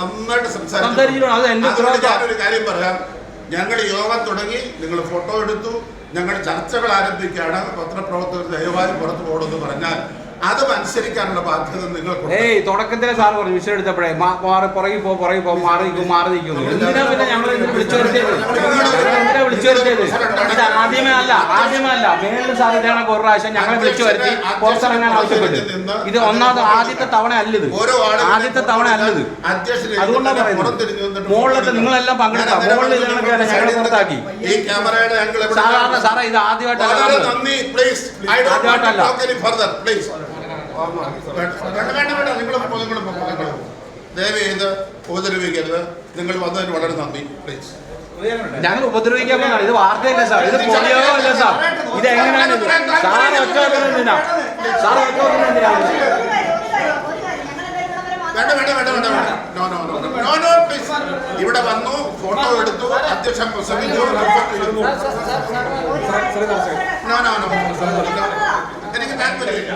നന്നായിട്ട് സംസാരിച്ചു. കാര്യം പറയാം. ഞങ്ങൾ യോഗം തുടങ്ങി നിങ്ങൾ ഫോട്ടോ എടുത്തു. ഞങ്ങൾ ചർച്ചകൾ ആരംഭിക്കുകയാണ്. പത്രപ്രവർത്തകർ ദയവായി പുറത്തു പോകണമെന്ന് പറഞ്ഞാൽ അത് അനുസരിക്കാനുള്ള ബാധ്യത നിങ്ങൾക്കുണ്ട്. ഏയ് തുടക്കത്തിലെ സാർ പറഞ്ഞു വിഷയം എടുത്തപ്പോഴേ മാറി പുറകിൽ പോ പുറകിൽ പോ മാറി നിൽക്കും മാറി നിൽക്കുന്നു എന്തിനാ പിന്നെ ഞങ്ങൾ വിളിച്ചു വരുത്തിയത് എന്തിനാ വിളിച്ചു വരുത്തിയത് ആദ്യമേ അല്ല ആദ്യമേ അല്ല മേളിൽ സാധ്യതയാണ് ഒരു പ്രാവശ്യം ഞങ്ങളെ വിളിച്ചു വരുത്തി. പുറത്തിറങ്ങാൻ ആവശ്യപ്പെട്ടു. ഇത് ഒന്നാമത് ആദ്യത്തെ തവണ അല്ലത് ആദ്യത്തെ തവണ അല്ലത് അതുകൊണ്ടാണ് പറയുന്നത്. മുകളിലത്തെ നിങ്ങളെല്ലാം പങ്കെടുക്കാം മുകളിൽ ഞങ്ങൾ ഞങ്ങളെ പുറത്താക്കി. സാധാരണ സാറേ ഇത് ആദ്യമായിട്ടല്ല ആദ്യമായിട്ടല്ല. ദയവ് ചെയ്ത് ഉപദ്രവിക്കരുത് നിങ്ങൾ വന്നതിന് വളരെ നന്ദി. പ്ലീസ് ഞങ്ങൾ ഉപദ്രവിക്കാൻ പോകുന്ന ഇത് വാർത്തയല്ല സാർ. ഇത് പൊളിയോഗമല്ല സാർ. ഇത് എങ്ങനെയാണ്? സാർ ഒറ്റ എന്തിനാ? സാർ ഒറ്റ എന്തിനാ? വേണ്ട വേണ്ട വേണ്ട വേണ്ട വേണ്ട. No no no no no please ഇവിടെ വന്നു ഫോട്ടോ എടുത്തു അധ്യക്ഷൻ പ്രസംഗിച്ചു നോ എനിക്ക് താല്പര്യമില്ല